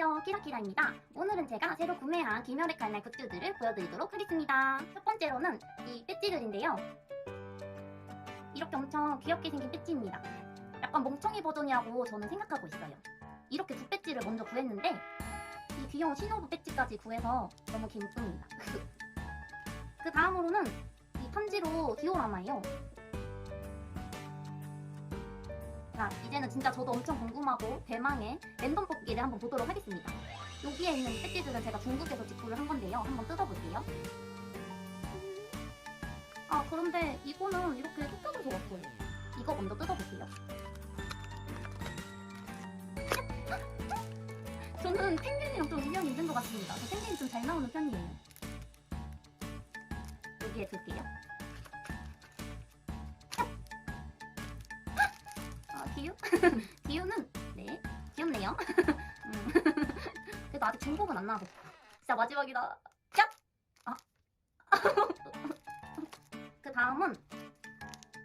안녕하세요 키라키라입니다. 오늘은 제가 새로 구매한 김열의 칼날 굿즈들을 보여드리도록 하겠습니다. 첫 번째로는 이 배지들인데요. 이렇게 엄청 귀엽게 생긴 배지입니다. 약간 멍청이 버전이라고 저는 생각하고 있어요. 이렇게 두 배지를 먼저 구했는데 이 귀여운 신호부 배지까지 구해서 너무 기쁩니다. 그 다음으로는 이 편지로 디오라마예요 자, 이제는 진짜 저도 엄청 궁금하고 대망의 랜덤 뽑기를 한번 보도록 하겠습니다. 여기에 있는 배지들은 제가 중국에서 직구를 한 건데요. 한번 뜯어볼게요. 아, 그런데 이거는 이렇게 뜯어져서 왔어요. 이거 먼저 뜯어볼게요. 저는 펭귄이랑 좀 인연이 있는 것 같습니다. 저 펭귄이 좀 잘 나오는 편이에요. 여기에 둘게요. 아, 디유? 디유는 네 귀엽네요. 음. 그래도 아직 중복은 안 나와서 진짜 마지막이다. 짭! 아. 그 다음은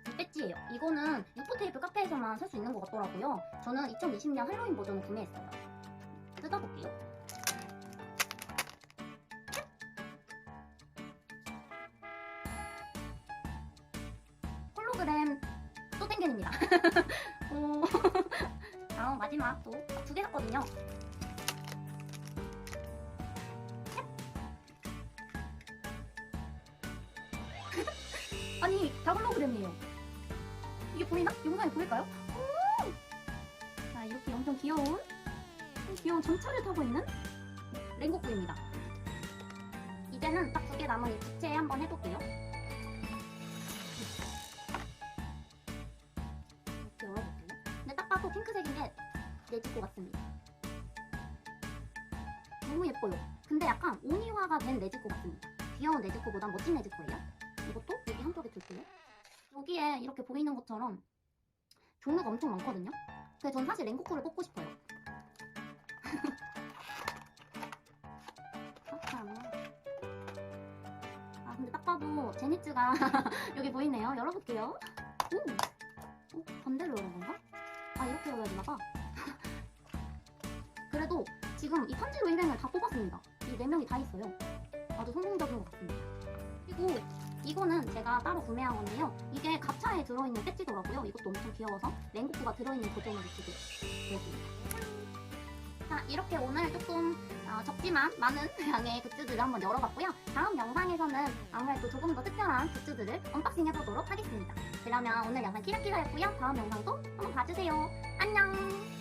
이 배지예요. 이거는 유포테이프 카페에서만 살 수 있는 것 같더라고요. 저는 2020년 할로윈 버전을 구매했어요. 뜯어볼게요. 홀로그램 또 땡겨입니다. 오. 다음 마지막 또 두 개 샀거든요. 아니 다 홀로그램이에요. 이게 보이나? 영상에 보일까요? 오! 자 이렇게 엄청 귀여운 귀여운 전차를 타고 있는 랭고쿠입니다. 이제는 딱 두 개 남은 이 부채 한번 해볼게요. 근데 딱 봐도 핑크색인 게 내지코 같습니다. 너무 예뻐요. 근데 약간 온이화가 된 내지코 같습니다. 귀여운 내지코보단 멋진 내지코예요. 이것도 여기 한쪽에 둘게요. 여기에 이렇게 보이는 것처럼 종류가 엄청 많거든요. 근데 전 사실 랭코코를 뽑고 싶어요. 아 근데 딱 봐도 제니츠가 여기 보이네요. 열어볼게요. 건가? 열어야 되나봐. 그래도 지금 이 편지로 일행을 다 뽑았습니다. 이네 명이 다 있어요. 아주 성공적인 것 같습니다. 그리고 이거는 제가 따로 구매한 건데요. 이게 가차에 들어있는 배지더라고요. 이것도 엄청 귀여워서 랭고쿠가 들어있는 버전으로 두개 보여드립니다. 자 이렇게 오늘 조금 어, 적지만 많은 양의 굿즈들을 한번 열어봤고요. 다음 영상에서는 아무래도 조금 더 특별한 굿즈들을 언박싱 해보도록 하겠습니다. 그러면 오늘 영상 키라키라였고요. 다음 영상도 한번 봐주세요. 안녕!